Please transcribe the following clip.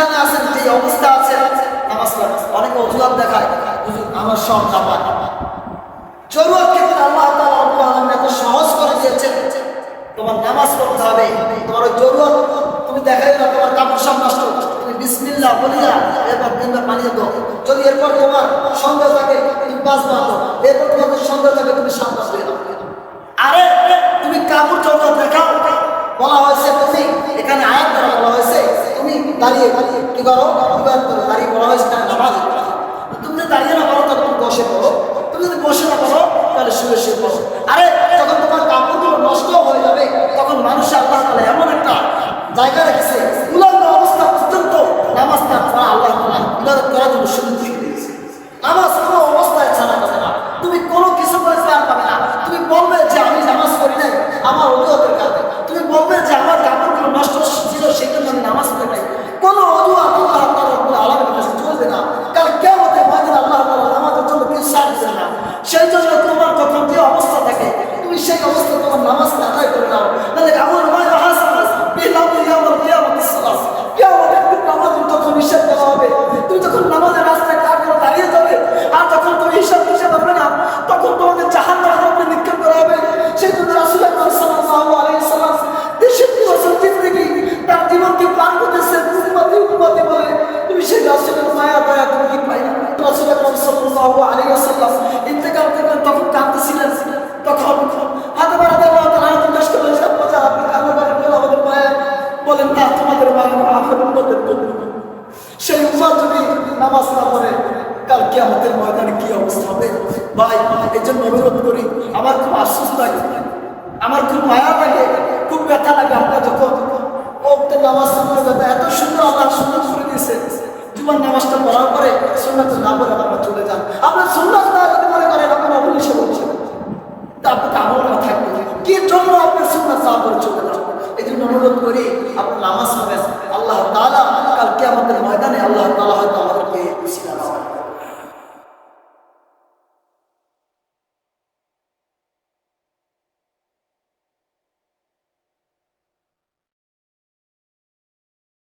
যেখানে আছেন যে অবস্থা আছে, নামাজ অজুহাত দেখায় আমার সব কাপায় আল্লাহ তোমার নামাজ পড়তে হবে, তোমার তুমি দেখাই না, তোমার বলিয়া এরপর এরপর তোমার সন্দেহ থাকে, তুমি এরপর সন্দেহ থাকে, তুমি দাঁড়িয়ে কি করো? দাঁড়িয়ে বলা হয়েছে তাহলে নামাজ। তুমি দাঁড়িয়ে না হাতের ময়দানে কি অবস্থা হবে? ভাই, এই জন্য অনুরোধ করি, আমার খুব আশ্বস্ত লাগে, আমার খুব মায়া লাগে, খুব ব্যথা লাগে আপনার যত ওকে নামাজ সুন্দর এত সুন্দর আল্লাহ সুন্দর করে দিয়েছে। জীবন নামাজটা পড়ার পরে সুন্নাত না পড়ে আপনার চলে যান। আপনার সুন্নাত না যদি মনে করেন আপনার আপনি বলছে তারপর তো আমার না থাকবে কি জন্য আপনার সুন্নাত না করে চলে যান? এই জন্য অনুরোধ করি আপনার নামাজ হবে আল্লাহ তালা কালকে আমাদের ময়দানে আল্লাহ তালা